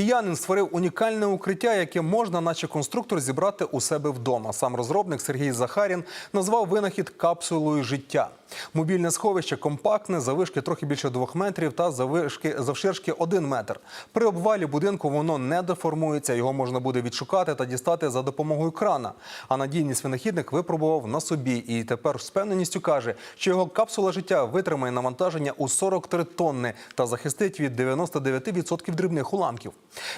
Киянин створив унікальне укриття, яке можна, наче конструктор, зібрати у себе вдома. Сам розробник Сергій Захарін назвав винахід капсулою життя. Мобільне сховище компактне, завишки трохи більше двох метрів та завишки завширшки один метр. При обвалі будинку воно не деформується. Його можна буде відшукати та дістати за допомогою крана. А надійність винахідник випробував на собі і тепер з впевненістю каже, що його капсула життя витримає навантаження у 43 тонни та захистить від 99% дрібних уламків.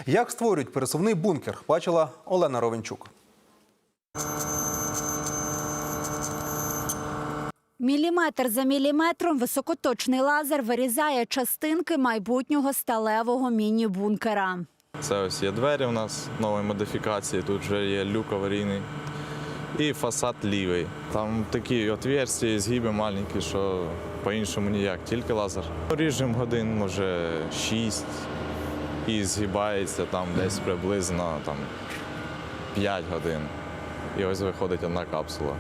Як створюють пересувний бункер, бачила Олена Ровенчук. Міліметр за міліметром високоточний лазер вирізає частинки майбутнього сталевого міні-бункера. Це ось є двері у нас нової модифікації. Тут вже є люк аварійний. І фасад лівий. Там такі отверстия, згиби маленькі, що по-іншому ніяк, тільки лазер. Ріжемо годин, може 6 і згибається там десь приблизно там, 5 годин. І ось виходить одна капсула.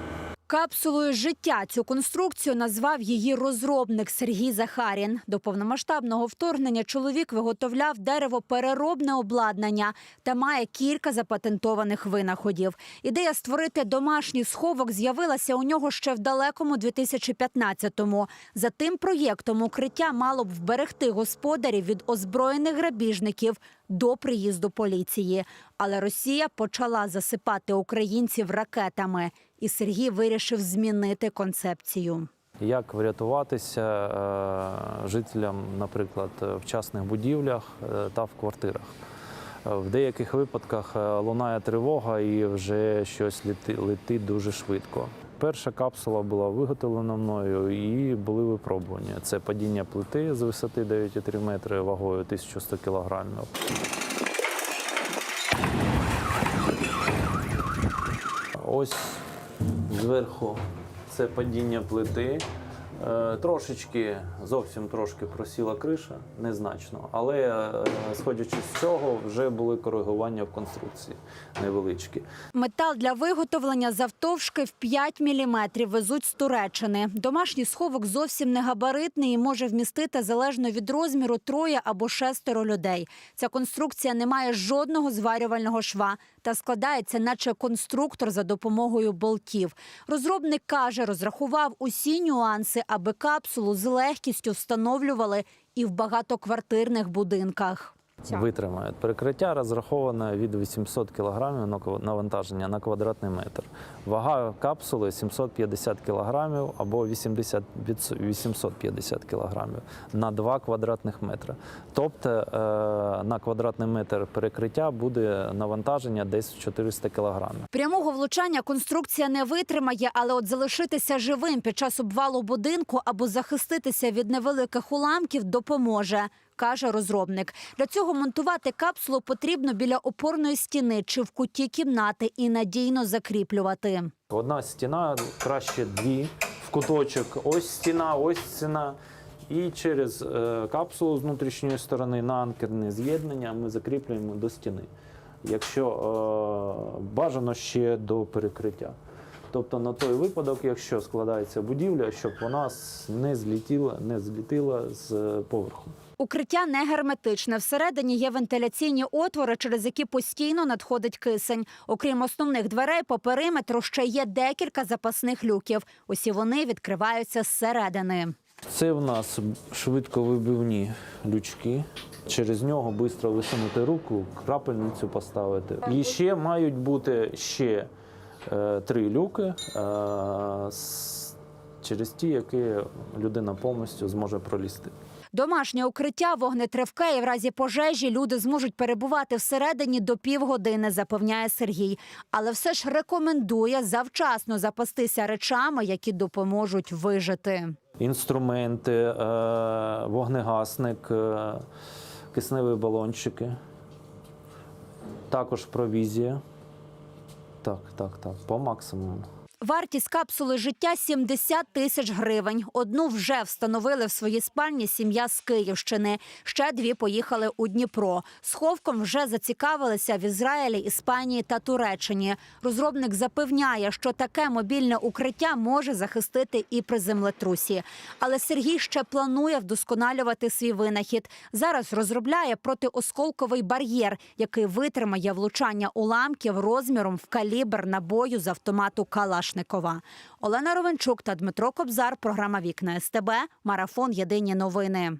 Капсулою життя цю конструкцію назвав її розробник Сергій Захарін. До повномасштабного вторгнення чоловік виготовляв деревопереробне обладнання та має кілька запатентованих винаходів. Ідея створити домашній сховок з'явилася у нього ще в далекому 2015-му. За тим проєктом укриття мало б вберегти господарів від озброєних грабіжників до приїзду поліції. Але Росія почала засипати українців ракетами, і Сергій вирішив змінити концепцію. Як врятуватися е, жителям, наприклад, в частних будівлях е, та в квартирах. В деяких випадках е, лунає тривога і вже щось лети- летить дуже швидко. Перша капсула була виготовлена мною і були випробування. Це падіння плити з висоти 9,3 метри вагою 1100 кілограмів. Ось зверху це падіння плити. Е, Трошечки, зовсім трошки просіла криша, незначно. Але е, сходячи з цього, вже були коригування в конструкції невеличкі. Метал для виготовлення завтовшки в 5 міліметрів везуть з Туреччини. Домашній сховок зовсім не габаритний і може вмістити залежно від розміру троє або шестеро людей. Ця конструкція не має жодного зварювального шва та складається, наче конструктор за допомогою болтів. Розробник каже, розрахував усі нюанси, аби капсулу з легкістю встановлювали і в багатоквартирних будинках. Витримають. Перекриття розраховане від 800 кг навантаження на квадратний метр. Вага капсули 750 кг або 80 від 850 кг на 2 квадратних метри. Тобто е, на квадратний метр перекриття буде навантаження десь в 400 кг. Прямого влучання конструкція не витримає, але от залишитися живим під час обвалу будинку або захиститися від невеликих уламків допоможе. Каже розробник. Для цього монтувати капсулу потрібно біля опорної стіни чи в куті кімнати і надійно закріплювати. Одна стіна, краще дві в куточок. Ось стіна, ось стіна. І через е, капсулу з внутрішньої сторони на анкерне з'єднання ми закріплюємо до стіни. Якщо е, бажано ще до перекриття. Тобто на той випадок, якщо складається будівля, щоб вона не злітіла, не злітила з е, поверху. Укриття не герметичне. Всередині є вентиляційні отвори, через які постійно надходить кисень. Окрім основних дверей, по периметру ще є декілька запасних люків. Усі вони відкриваються зсередини. Це в нас швидковибивні лючки. Через нього швидко висунути руку, крапельницю поставити. І ще мають бути ще е, три люки, е, через ті, які людина повністю зможе пролізти. Домашнє укриття вогнетривке і в разі пожежі люди зможуть перебувати всередині до півгодини, запевняє Сергій. Але все ж рекомендує завчасно запастися речами, які допоможуть вижити. Інструменти, е, вогнегасник, е, кисневі балончики, також провізія. Так, так, так, по максимуму. Вартість капсули життя 70 тисяч гривень. Одну вже встановили в своїй спальні сім'я з Київщини. Ще дві поїхали у Дніпро. Сховком вже зацікавилися в Ізраїлі, Іспанії та Туреччині. Розробник запевняє, що таке мобільне укриття може захистити і при землетрусі. Але Сергій ще планує вдосконалювати свій винахід. Зараз розробляє протиосколковий бар'єр, який витримає влучання уламків розміром в калібр набою з автомату Калашникова. Олена Ровенчук та Дмитро Кобзар. Програма Вікна СТБ. Марафон. Єдині новини.